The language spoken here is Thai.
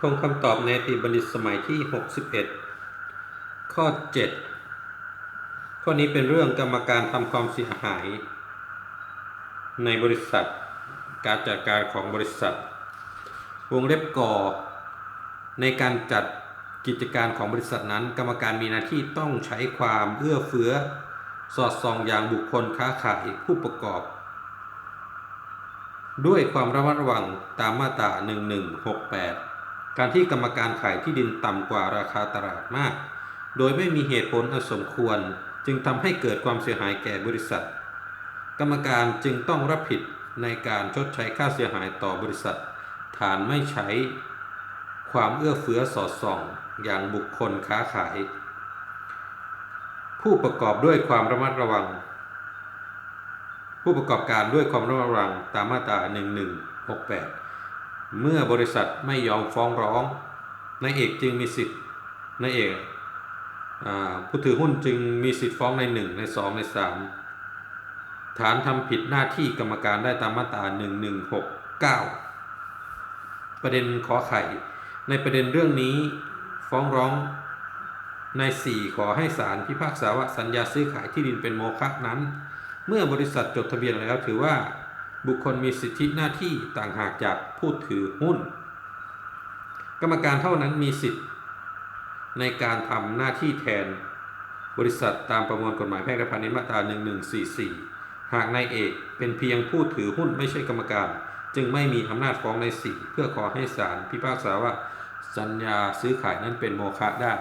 ทงคำตอบในติบัณฑิตสมัยที่ 61 ข้อ 7 ข้อนี้เป็นเรื่องกรรมการทำความเสียหาย ในบริษัท การจัดการของบริษัท วงเล็บก่อ ในการจัดกิจการของบริษัทนั้น กรรมการมีหน้าที่ต้องใช้ความเอื้อเฟื้อ สอดส่องอย่างบุคคลค้าขายผู้ประกอบ ด้วยความระมัดระวังตามมาตรา1168 การที่กรรมการขายที่ดินต่ำกว่าราคาตลาดมาก โดยไม่มีเหตุผลอสมควร จึงทำให้เกิดความเสียหายแก่บริษัท กรรมการจึงต้องรับผิดในการชดใช้ค่าเสียหายต่อบริษัท ฐานไม่ใช้ ความเอื้อเฟื้อสอดส่อง อย่างบุคคลค้าขาย ผู้ประกอบด้วยความระมัดระวัง ผู้ประกอบการด้วยความระมัดระวังตามมาตรา1168 เมื่อบริษัทไม่ยอมฟ้องร้องนายเอกจึงมีสิทธิ์นายเอกอผู้ถือหุ้นจึงมีสิทธิ์ฟ้องใน 1 ใน 2 ใน 3 ฐานทำผิดหน้าที่กรรมการได้ตามมาตรา1169 ประเด็นขอไข่ ในประเด็นเรื่องนี้ฟ้องร้องใน 4 ขอให้ศาลพิพากษาว่าสัญญาซื้อขายที่ดินเป็นโมฆะนั้น เมื่อบริษัทจดทะเบียนแล้วถือว่า บุคคลมีสิทธิหน้าที่ต่างหากจากผู้ถือหุ้น กรรมการเท่านั้นมีสิทธิ์ ในการทำหน้าที่แทนบริษัทตามประมวลกฎหมายแพ่งและพาณิชย์มาตรา 1144 หากนายเอกเป็นเพียงผู้ถือหุ้นไม่ใช่กรรมการ จึงไม่มีอำนาจฟ้องในสี่เพื่อขอให้ศาลพิพากษาว่าสัญญาซื้อขายนั้นเป็นโมฆะได้